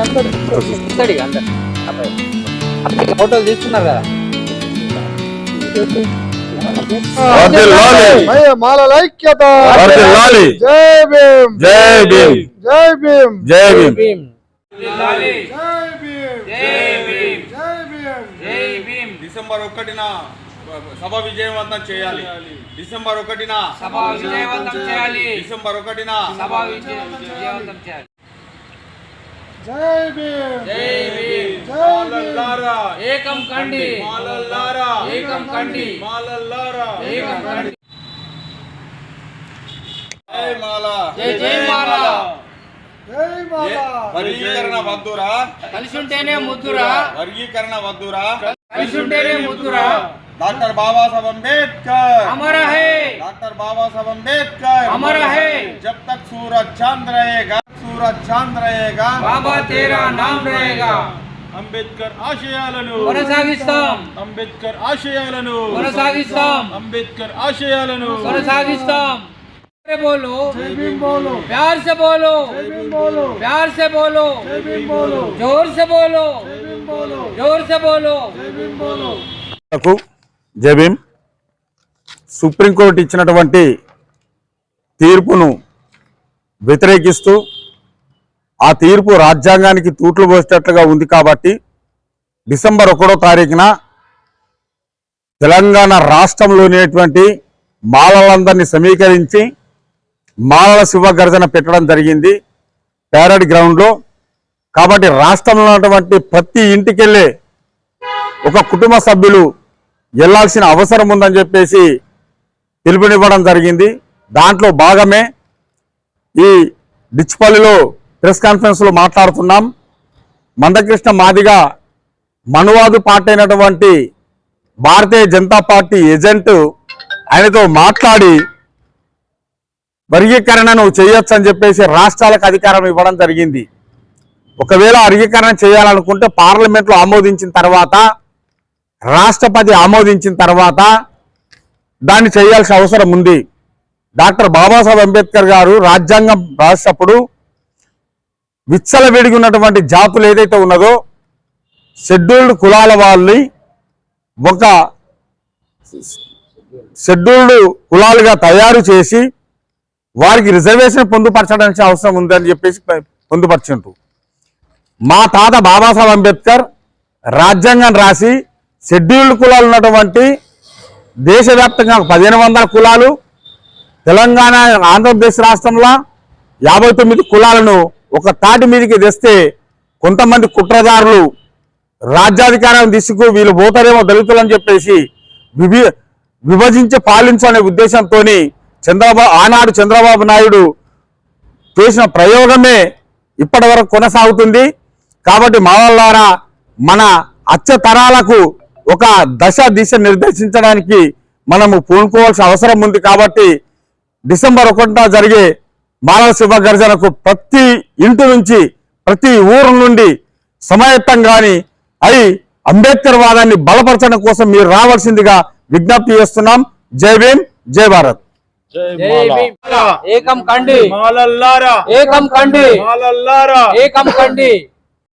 ఇస్తాడు ఇక అందరు అబ్బాయి ఫోటోలు తీసుకున్నారు కదా ఐక్యత జై భీమ్ జై భీమ్ జై భీమ్ జై భీమ్ భీమ్ భీమ్ డిసెంబర్ ఒకటిన సభ విజయవంతం చేయాలి డిసెంబర్ ఒకటిన సభ విజయవంతం చేయాలి డిసెంబర్ ఒకటిన సభ విజయవంతం చేయాలి జై భీమ్ జై భీమ్. జై భీమ్ మాలల్లారా ఏకం కండి మాలల్లారా ఏకం కండి మాలల్లారా ఏకం కండి జై మాల జై జై మాల జై మాల వర్గీకరణ వద్దురా కలిసి ఉంటేనే ముద్దురా వర్గీకరణ వద్దురా కలిసి ఉంటేనే ముద్దురా డాక్టర్ బాబాసాహెబ్ అంబేద్కర్ అమర హే डॉक्टर बाबा साहब अम्बेडकर अमर है। जब तक सूरज चांद रहेगा सूरज चांद रहेगा బాబా తేరా నామ్ रहेगा అంబేద్కర్ ఆశయాలను కొనసాగిస్తాం అంబేద్కర్ ఆశయాలను కొనసాగిస్తాం అంబేద్కర్ ఆశయాలను కొనసాగిస్తాం से बोलो జై భీమ్ బోలో प्यार से बोलो జై భీమ్ బోలో प्यार से बोलो జై భీమ్ బోలో जोर से बोलो జై భీమ్ బోలో जोर से बोलो జై భీమ్ బోలో కు జై భీమ్ సుప్రీంకోర్టు ఇచ్చినటువంటి తీర్పును వ్యతిరేకిస్తూ ఆ తీర్పు రాజ్యాంగానికి తూట్లు పోసేటట్లుగా ఉంది కాబట్టి డిసెంబర్ ఒకటో తారీఖున తెలంగాణ రాష్ట్రంలోనేటువంటి మాలలందరినీ సమీకరించి మాలల శివ గర్జన పెట్టడం జరిగింది ప్యారడ్ గ్రౌండ్లో. కాబట్టి రాష్ట్రంలో ఉన్నటువంటి ప్రతి ఇంటికెళ్ళే ఒక కుటుంబ సభ్యులు వెళ్ళాల్సిన అవసరం ఉందని చెప్పేసి పిలుపునివ్వడం జరిగింది. దాంట్లో భాగమే ఈ డిచ్పల్లిలో ప్రెస్ కాన్ఫరెన్స్లో మాట్లాడుతున్నాం. మందకృష్ణ మాదిగా మనువాదు పార్టీ అయినటువంటి భారతీయ జనతా పార్టీ ఏజెంట్ ఆయనతో మాట్లాడి వర్గీకరణను చేయొచ్చు అని చెప్పేసి రాష్ట్రాలకు అధికారం ఇవ్వడం జరిగింది. ఒకవేళ వర్గీకరణ చేయాలనుకుంటే పార్లమెంట్లో ఆమోదించిన తర్వాత రాష్ట్రపతి ఆమోదించిన తర్వాత దాన్ని చేయాల్సిన అవసరం ఉంది. డాక్టర్ బాబాసాహెబ్ అంబేద్కర్ గారు రాజ్యాంగం రాసినప్పుడు విచ్చలవిడిగి ఉన్నటువంటి జాతులు ఏదైతే ఉన్నదో షెడ్యూల్డ్ కులాల వాళ్ళని ఒక షెడ్యూల్డ్ కులాలుగా తయారు చేసి వారికి రిజర్వేషన్ పొందుపరచడానికి అవసరం ఉందని చెప్పేసి పొందుపరిచిండ్రు. మా తాత బాబాసాహెబ్ అంబేద్కర్ రాజ్యాంగం రాసి షెడ్యూల్డ్ కులాలు ఉన్నటువంటి దేశవ్యాప్తంగా పదిహేను వందల కులాలు తెలంగాణ ఆంధ్రప్రదేశ్ రాష్ట్రంలో యాభై తొమ్మిది కులాలను ఒక తాటి మీదకి తెస్తే కొంతమంది కుట్రదారులు రాజ్యాధికారం తీసుకు వీళ్ళు పోతారేమో దళితులు అని చెప్పేసి విభి విభజించి పాలించనే ఉద్దేశంతో చంద్రబాబు ఆనాడు చంద్రబాబు నాయుడు చేసిన ప్రయోగమే ఇప్పటి వరకు కొనసాగుతుంది. కాబట్టి మావల్లారా మన అచ్చ తరాలకు ఒక దశ దిశ నిర్దేశించడానికి మనము పూనుకోవాల్సిన అవసరం ఉంది. కాబట్టి డిసెంబర్ ఒకటిన జరిగే మానవ శివ గర్జనకు ప్రతి ఇంటి నుంచి ప్రతి ఊరు నుండి సమాయత్తం గాని అయి అంబేద్కర్ వాదాన్ని బలపరచడం కోసం మీరు రావాల్సిందిగా విజ్ఞప్తి చేస్తున్నాం. జై భీమ్ జై భారత్. ఏకం కండి. మాలల్లారా. ఏకం కండి. మాలల్లారా. ఏకం కండి.